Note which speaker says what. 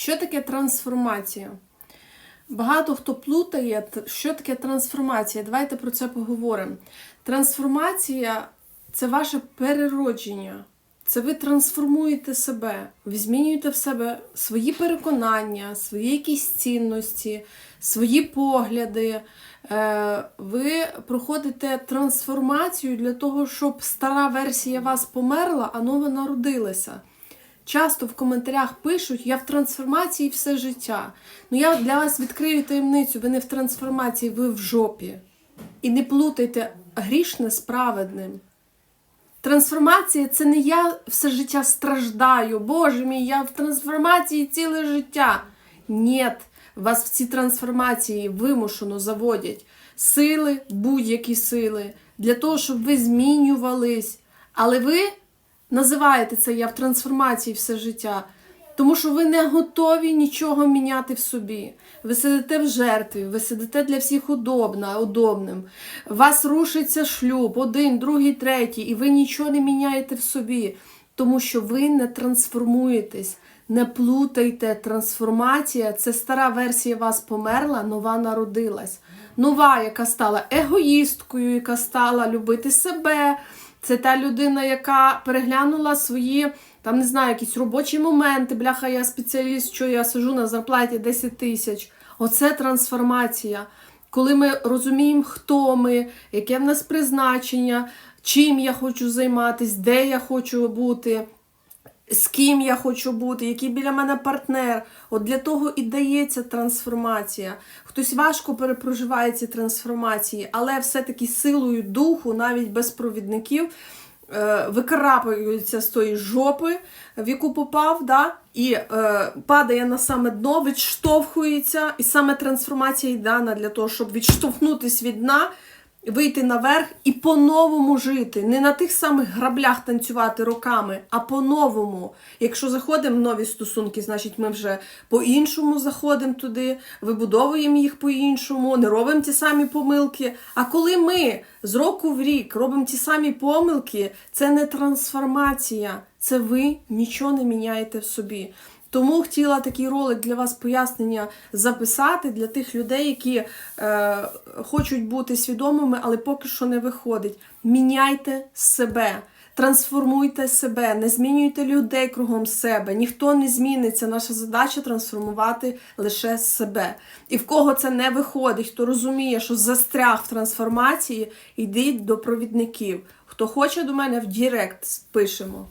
Speaker 1: Що таке трансформація? Багато хто плутає, що таке трансформація. Давайте про це поговоримо. Трансформація це ваше переродження. Це ви трансформуєте себе, ви змінюєте в себе свої переконання, свої якісь цінності, свої погляди. Е, Ви проходите трансформацію для того, щоб стара версія вас померла, а нова народилася. Часто в коментарях пишуть, я в трансформації все життя. Ну я для вас відкрию таємницю, ви не в трансформації, ви в жопі. І не плутайте грішне з праведним. Трансформація це не я все життя страждаю. Боже мій, я в трансформації ціле життя. Ні, вас в ці трансформації вимушено заводять сили, будь-які сили, для того, щоб ви змінювались. Але ви називаєте це я в трансформації все життя. Тому що ви не готові нічого міняти в собі. Ви сидите в жертві, ви сидите для всіх удобно, удобним. Вас рушиться шлюб, один, другий, третій, і ви нічого не міняєте в собі, тому що ви не трансформуєтесь. Не плутайте, трансформація це стара версія вас померла, нова народилась. Нова, яка стала егоїсткою, яка стала любити себе. Це та людина, яка переглянула свої, там не знаю, якісь робочі моменти. Бляха, я спеціаліст, що я сижу на зарплаті 10 тисяч. Оце трансформація. Коли ми розуміємо, хто ми, яке в нас призначення, чим я хочу займатися, де я хочу бути з ким я хочу бути, який біля мене партнер. От для того і дається трансформація. Хтось важко перепроживає ці трансформації, але все-таки силою духу, навіть без провідників, е, з тої жопи, в яку попав, да? і е, падає на саме дно, відштовхується, і саме трансформація дана для того, щоб відштовхнутися від дна вийти наверх і по-новому жити. Не на тих самих граблях танцювати роками, а по-новому. Якщо заходимо в нові стосунки, значить ми вже по-іншому заходимо туди, вибудовуємо їх по-іншому, не робимо ті самі помилки. А коли ми з року в рік робимо ті самі помилки, це не трансформація, це ви нічого не міняєте в собі. Тому хотіла такий ролик для вас пояснення записати для тих людей, які е, хочуть бути свідомими, але поки що не виходить. Міняйте себе, трансформуйте себе, не змінюйте людей кругом себе. Ніхто не зміниться. Наша задача трансформувати лише себе. І в кого це не виходить, хто розуміє, що застряг в трансформації, йдіть до провідників. Хто хоче до мене в Дірект, пишемо.